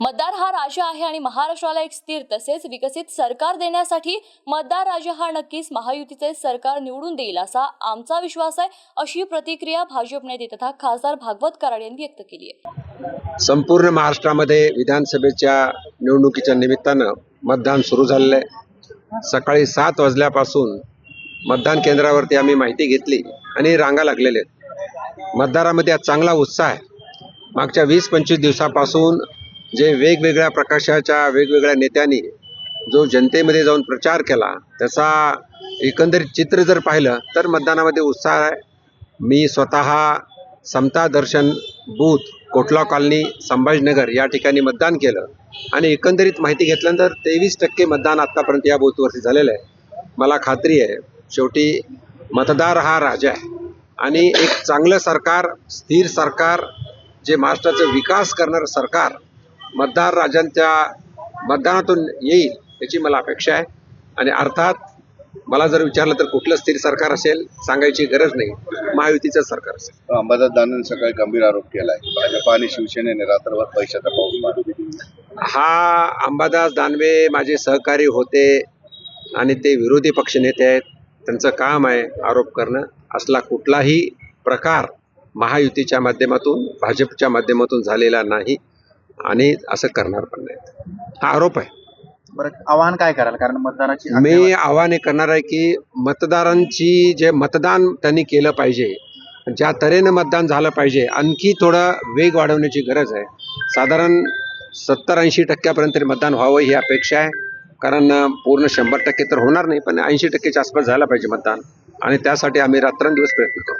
मतदार हा राजा आहे आणि महाराष्ट्राला एक स्थिर तसेच विकसित सरकार देण्यासाठी मतदार राजा हा नक्कीच महायुतीचे सरकार निवडून देईल असा आमचा विश्वास आहे अशी प्रतिक्रिया भाजप नेते तथा खासदार भागवत कराड यांनी व्यक्त केली आहे. संपूर्ण महाराष्ट्रामध्ये विधानसभेच्या निवडणुकीच्या निमित्तानं मतदान सुरू झालेलं आहे. सकाळी सात वाजल्यापासून मतदान केंद्रावरती आम्ही माहिती घेतली आणि रांगा लागलेल्या आहेत. मतदारामध्ये आज चांगला उत्साह आहे. मागच्या वीस पंचवीस दिवसापासून जे वेगवेगळ्या प्रकाशाच्या वेगवेगळ्या नेत्यांनी जो जनतेमध्ये जाऊन प्रचार केला त्याचा एकंदरीत चित्र जर पाहिलं तर मतदानामध्ये उत्साह आहे. मी स्वतः समता दर्शन बूथ कोटला कॉलनी संभाजीनगर या ठिकाणी मतदान केलं. आणि एकंदरीत माहिती घेतल्यानंतर तेवीस टक्के मतदान आत्तापर्यंत या बूथवरती झालेलं आहे. मला खात्री आहे शेवटी मतदार हा राजा आहे. आणि एक चांगलं सरकार स्थिर सरकार जे महाराष्ट्राचा विकास करणारं सरकार मतदार राजांच्या मतदानातून येईल याची मला अपेक्षा आहे. आणि अर्थात मला जर विचारलं तर कुठलं स्थिर सरकार असेल सांगायची गरज नाही. महायुतीचं सरकार असेल. अंबादास दानवेंनी सकाळी गंभीर आरोप केलाय. भाजप आणि शिवसेनेने रात्रभर पैशाचा पाऊस हा अंबादास दानवे माझे सहकारी होते आणि ते विरोधी पक्षनेते आहेत. त्यांचं काम आहे आरोप करणं. असला कुठलाही प्रकार महायुतीच्या माध्यमातून भाजपच्या माध्यमातून झालेला नाही. आणि असं करणार पण नाहीत. हा आरोप आहे. बरं आव्हान काय कराल? कारण मतदानाची मी आव्हान हे करणार आहे की मतदारांची जे मतदान त्यांनी केलं पाहिजे ज्या तऱ्हेनं मतदान झालं पाहिजे आणखी थोडं वेग वाढवण्याची गरज आहे. साधारण सत्तर ऐंशी टक्क्यापर्यंत मतदान व्हावं ही अपेक्षा आहे. कारण पूर्ण शंभर टक्के तर होणार नाही पण ऐंशी टक्केच्या आसपास झालं पाहिजे मतदान. आणि त्यासाठी आम्ही रात्रंदिवस प्रयत्न करू